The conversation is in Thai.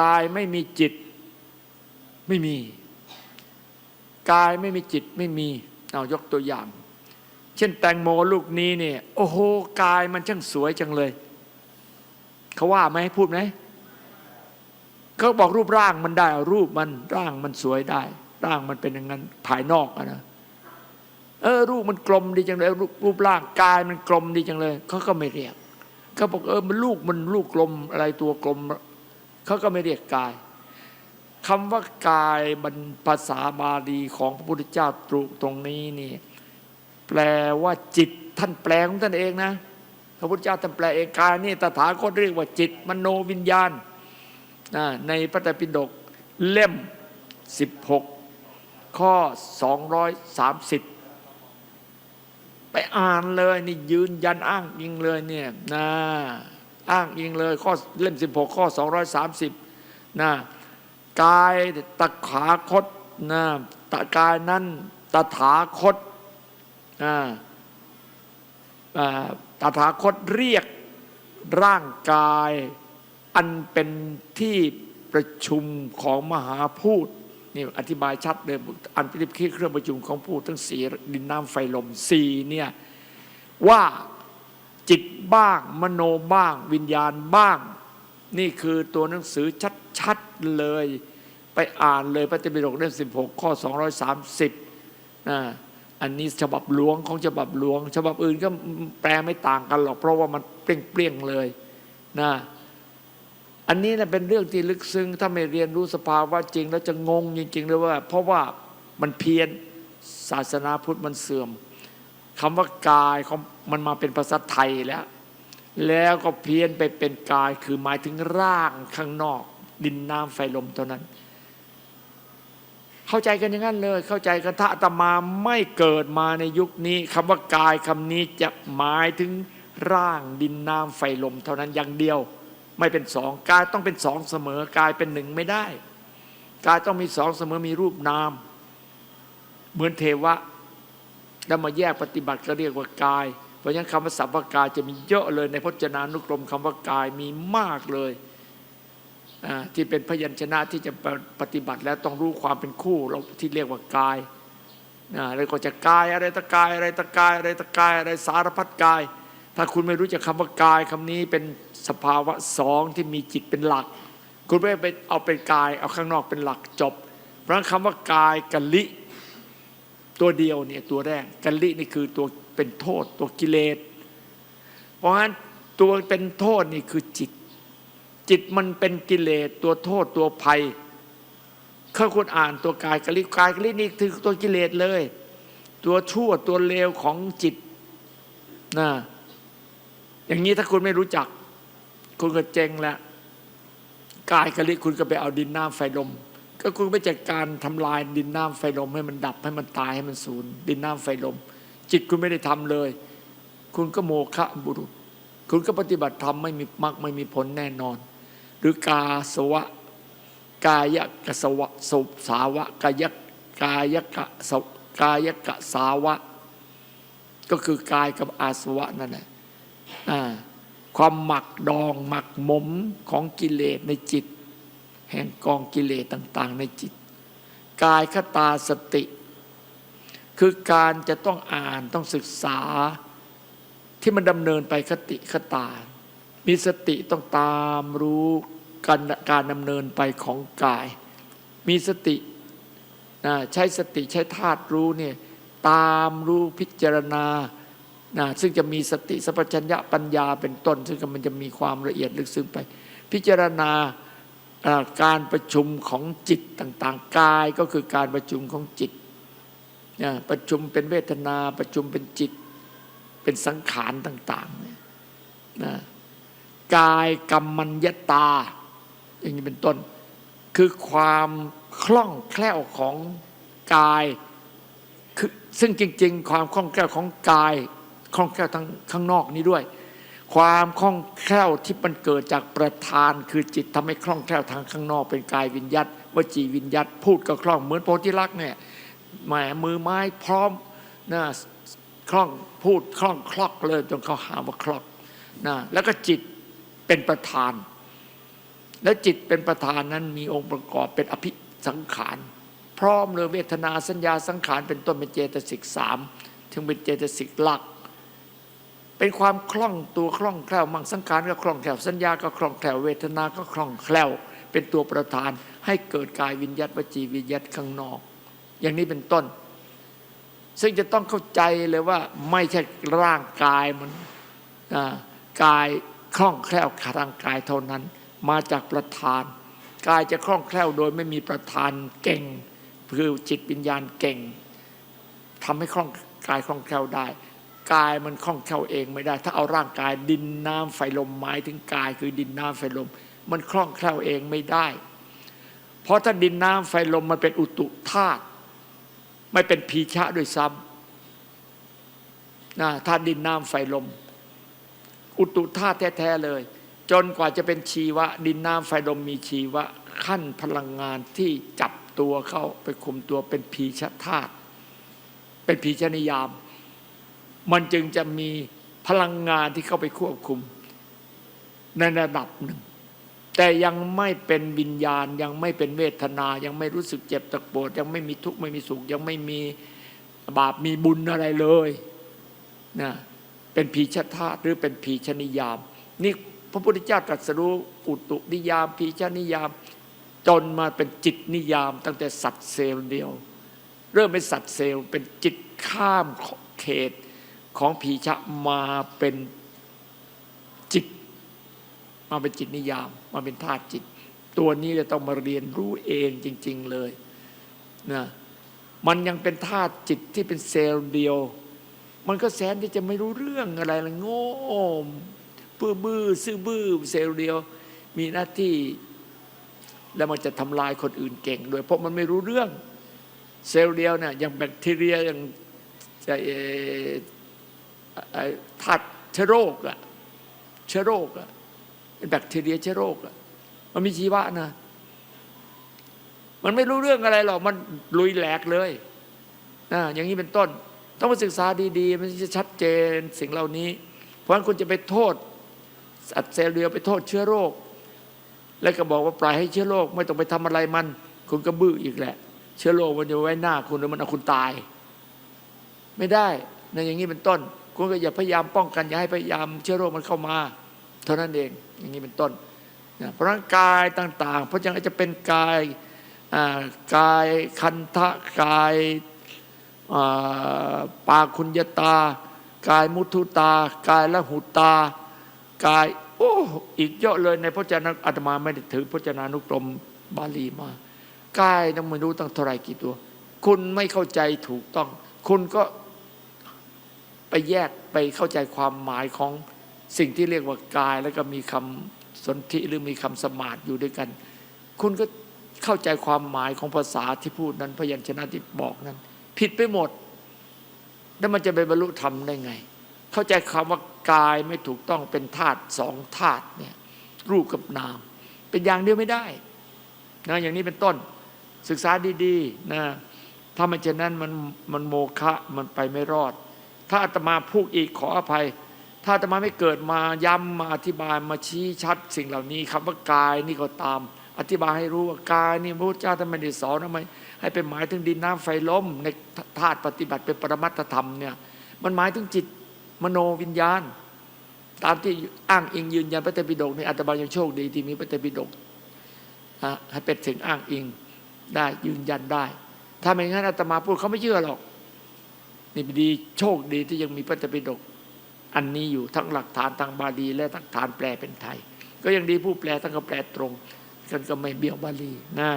กายไม่มีจิตไม่มี กายไม่มีจิตไม่มี เอายกตัวอย่าง เช่นแตงโมลูกนี้เนี่ย โอ้โหกายมันช่างสวยจังเลยเขาว่าไหมพูดไหมเขาบอกรูปร่างมันได้รูปมันร่างมันสวยได้ ร่างมันเป็นอย่างนั้นภายนอกอะนะเออรูปมันกลมดีจังเลย รูปร่างกายมันกลมดีจังเลยเขาก็ไม่เรียกเขาบอกเออมันลูกมันลูกกลมอะไรตัวกลม เขาก็ไม่เรียกกายคำว่ากายมันภาษาบาลีของพระพุทธเจ้าตรุตรงนี้นี่แปลว่าจิตท่านแปลของท่านเองนะพระพุทธเจ้าท่านแปลเองกายนี่ตถาคตเรียกว่าจิตมโนวิญญาณในพระไตรปิฎกเล่ม 16 ข้อ 230 ไปอ่านเลยนี่ยืนยันอ้างอิงเลยเนี่ยนะ อ้างอิงเลย ข้อเล่ม 16 ข้อ 230นะกายตถาคตนะตะกายนั้นตถาคตนะตถาคตเรียกร่างกายอันเป็นที่ประชุมของมหาพูดนี่อธิบายชัดเลยอันเป็นที่เครื่องประชุมของพูดทั้งสี่ดินน้ำไฟลมสี่เนี่ยว่าจิต บ้าง มโนบ้าง วิญญาณบ้าง นี่คือตัวหนังสือชัดๆเลย ไปอ่านเลยพระเตปิฎกเล่ม16 ข้อ 230นะอันนี้ฉบับหลวงของฉบับหลวง ฉบับอื่นก็แปลไม่ต่างกันหรอก เพราะว่ามันเปรี้ยงๆเลยนะอันนี้นะเป็นเรื่องที่ลึกซึ้งถ้าไม่เรียนรู้สภาวะจริง แล้วจะงงจริงๆเลยว่า เพราะว่ามันเพี้ยนศาสนาพุทธมันเสื่อมคำว่ากายของมันมาเป็นภาษาไทยแล้ว แล้วก็เพี้ยนไปเป็นกายคือหมายถึงร่างข้างนอก ดินน้ำไฟลมเท่านั้น เข้าใจกันอย่างนั้นเลย เข้าใจกันถ้าอาตมาไม่เกิดมาในยุคนี้คำว่ากายคำนี้จะหมายถึงร่างดินน้ำไฟลมเท่านั้นอย่างเดียว ไม่เป็นสองกายต้องเป็นสองเสมอกายเป็นหนึ่งไม่ได้ กายต้องมีสองเสมอมีรูปนาม เหมือนเทวะแล้วมาแยกปฏิบัติก็เรียกว่ากาย เพราะฉะนั้นคำว่าสัพพกายจะมีเยอะเลยในพจนานุกรมคำว่ากายมีมากเลยที่เป็นพยัญชนะที่จะปฏิบัติแล้วต้องรู้ความเป็นคู่เราที่เรียกว่ากายนะแล้วก็จะกายอะไรตะกายอะไรตะกายอะไรตะกายอะไรสารพัดกาย ถ้าคุณไม่รู้จักคำว่ากายคำนี้เป็นสภาวะสองที่มีจิตเป็นหลัก คุณไม่ไปเอาเป็นกายเอาข้างนอกเป็นหลักจบ เพราะคำว่ากายกัลิ ตัวเดียวเนี่ยตัวแรกกัลินี่คือตัวเป็นโทษ ตัวกิเลสเพราะฉะนั้นตัวเป็นโทษนี่คือจิต จิตมันเป็นกิเลสตัวโทษตัวภัยข้าคุณอ่านตัวกายกัลิกายกัลินี่คือตัวกิเลสเลย ตัวชั่วตัวเลวของจิตนะอย่างนี้ถ้าคุณไม่รู้จัก คุณก็เจงแล้วกายกะลิคุณก็ไปเอาดินน้ำไฟลม ก็คุณไปจัดการทำลายดินน้ำไฟลมให้มันดับให้มันตายให้มันสูญดินน้ำไฟลม จิตคุณไม่ได้ทำเลย คุณก็โมฆะบุรุษ คุณก็ปฏิบัติธรรมไม่มีมรรคไม่มีผลแน่นอน หรือกาสวะ กายกสวะสุสาวะกายกายกะสกายกะสาวะ ก็คือกายกับอาสวะนั่นแหละความหมักดองหมักหมมของกิเลสในจิต แห่งกองกิเลสต่าง ๆ ในจิต กายคตาสติ คือการจะต้องอ่านต้องศึกษาที่มันดำเนินไปคติคตา มีสติต้องตามรู้การการดำเนินไปของกาย มีสตินะใช้สติใช้ธาตุรู้เนี่ยตามรู้พิจารณานะซึ่งจะมีสติสัพพัญญะปัญญาเป็นต้น ซึ่งมันจะมีความละเอียดลึกซึ้งไป พิจารณา การประชุมของจิตต่างๆ กายก็คือการประชุมของจิตนะประชุมเป็นเวทนาประชุมเป็นจิต เป็นสังขารต่างๆเนี่ยนะกายกรรมัญญตา อย่างนี้เป็นต้น คือความคล่องแคล่วของกายคือซึ่งจริง ๆ ความคล่องแคล่วของกายคล่องแคล่วทั้งข้างนอกนี้ด้วย ความคล่องแคล่วที่มันเกิดจากประธาน คือจิตทำให้คล่องแคล่วทางข้างนอก เป็นกายวิญญัตวจีวิญญัตพูดก็คล่องเหมือนโพธิลักษณ์เนี่ยแหมมือไม้พร้อมนะคล่องพูดคล่องคลอกเลยจนเขาหาว่าคลอกนะแล้วก็จิตเป็นประธาน แล้วจิตเป็นประธานนั้นมีองค์ประกอบเป็นอภิสังขาร พร้อมเลยเวทนาสัญญาสังขารเป็นต้นเป็นเจตสิกสามถึงเป็นเจตสิกหลัก เป็นความคล่องตัวคล่องแคล่วมังสังขารก็คล่องแคล่วสัญญาก็คล่องแคล่วเวทนาก็คล่องแคล่ว เป็นตัวประธานให้เกิดกายวิญญาตวจีวิญญาตข้างนอก อย่างนี้เป็นต้น ซึ่งจะต้องเข้าใจเลยว่าไม่ใช่ร่างกายมันกายคล่องแคล่วทางกายเท่านั้น มาจากประธาน กายจะคล่องแคล่วโดยไม่มีประธานเก่งคือจิตวิญญาณเก่งทำให้คล่องกายคล่องแคล่วได้ กายมันคล่องแคล่วเองไม่ได้ ถ้าเอาร่างกายดินน้ำไฟลมหมายถึงกายคือดินน้ำไฟลม มันคล่องแคล่วเองไม่ได้ เพราะถ้าดินน้ำไฟลมมันเป็นอุตุธาตุไม่เป็นพีชะด้วยซ้ำนะถ้าดินน้ำไฟลม อุตุธาตุแท้ๆเลย จนกว่าจะเป็นชีวะ ดินน้ำไฟลมมีชีวะ ขั้นพลังงานที่จับตัวเขาไปคุมตัวเป็นพีชธาตุเป็นพีชนิยาม มันจึงจะมีพลังงานที่เข้าไปควบคุม ในระดับหนึ่ง แต่ยังไม่เป็นวิญญาณ ยังไม่เป็นเวทนา ยังไม่รู้สึกเจ็บตะปวดยังไม่มีทุกข์ไม่มีสุข ยังไม่มีบาปมีบุญอะไรเลยนะเป็นพีชธาหรือเป็นพีชนิยาม นี่พระพุทธเจ้าตรัสรู้อุตุนิยามพีชนิยาม จนมาเป็นจิตนิยาม ตั้งแต่สัตว์เซลล์เดียว เริ่มเป็นสัตว์เซลล์เป็นจิตข้ามเขต ของผีชะมาเป็นจิต มาเป็นจิตนิยาม มาเป็นธาตุจิต ตัวนี้จะต้องมาเรียนรู้เองจริง ๆเลยนะมันยังเป็นธาตุจิตที่เป็นเซลล์เดียว มันก็แสนที่จะไม่รู้เรื่องอะไรละโง่บื้อบื้อซื่อบื้อเซลล์เดียว มีหน้าที่แล้วมันจะทำลายคนอื่นเก่งด้วย เพราะมันไม่รู้เรื่อง เซลล์เดียวเนี่ยอย่างแบคทีเรียอย่าง จะเอ่อไอ้ธาตุเชื้อโรคอะเชื้อโรคอะเป็นแบคทีเรียเชื้อโรคอะมันมีชีวะนะ มันไม่รู้เรื่องอะไรหรอกมันลุยแหลกเลยนะอย่างนี้เป็นต้น ต้องมาศึกษาดีๆ มันจะชัดเจนสิ่งเหล่านี้ เพราะฉะนั้นคุณจะไปโทษสัตว์เซลล์เดียวไปโทษเชื้อโรค แล้วก็บอกว่าปล่อยให้เชื้อโรค ไม่ต้องไปทำอะไรมัน คุณก็บื้ออีกแหละ เชื้อโรคมันจะไว้หน้าคุณแล้วมันเอาคุณตาย ไม่ได้ในะอย่างนี้เป็นต้น คุณก็อย่าพยายามป้องกันอย่าให้พยายามเชื้อโรคมันเข้ามา เท่านั้นเองอย่างนี้เป็นต้นนะเพราะฉะนั้นกายต่างๆ เพราะฉะนั้นจะเป็นกายกายคันทะกายอ่าปาคุญญตา กายมุทุตา กายละหุตา กายโอ้อีกเยอะเลยในพระเจนาอาตมาไม่ได้ถือพระจนานุกรมบาลีมากายต้องไม่รู้ตั้งเท่าไรกี่ตัว คุณไม่เข้าใจถูกต้อง คุณก็ ไปแยกไปเข้าใจความหมายของสิ่งที่เรียกว่ากาย แล้วก็มีคำสนธิหรือมีคำสมาธิอยู่ด้วยกัน คุณก็เข้าใจความหมายของภาษาที่พูดนั้น พยัญชนะที่บอกนั้น ผิดไปหมด แล้วมันจะไปบรรลุธรรมได้ไง เข้าใจคำว่ากายไม่ถูกต้องเป็นธาตุสองธาตุเนี่ยรูปกับนาม เป็นอย่างเดียวไม่ได้นะอย่างนี้เป็นต้นศึกษาดีๆนะถ้าไม่เช่นนั้นมันมันโมฆะมันไปไม่รอด ถ้าอาตมาพูดอีกขออภัย ถ้าอาตมาไม่เกิดมาย้ำมาอธิบายมาชี้ชัด สิ่งเหล่านี้คำว่ากายนี่ก็ตาม อธิบายให้รู้ว่ากายนี่พระพุทธเจ้าท่านไม่ได้สอนทำไมให้เป็นหมายถึงดินน้ำไฟลมในธาตุปฏิบัติเป็นปรมัตถธรรมเนี่ยมันหมายถึงจิตมโนวิญญาณ ตามที่อ้างอิงยืนยันพระเตปิฎกในอัตมายังโชคดีที่มีพระเตปิฎกอะให้เป็นถึงอ้างอิงได้ยืนยันได้ ถ้าไม่งั้นอาตมาพูดเขาไม่เชื่อหรอก นี่ดีโชคดีที่ยังมีพระเตปิฎกอันนี้อยู่ทั้งหลักฐานทางบาลี และหลักฐานแปลเป็นไทย ก็ยังดีผู้แปลทั้งก็แปลตรงกันก็ไม่เบี้ยวบาลีนะ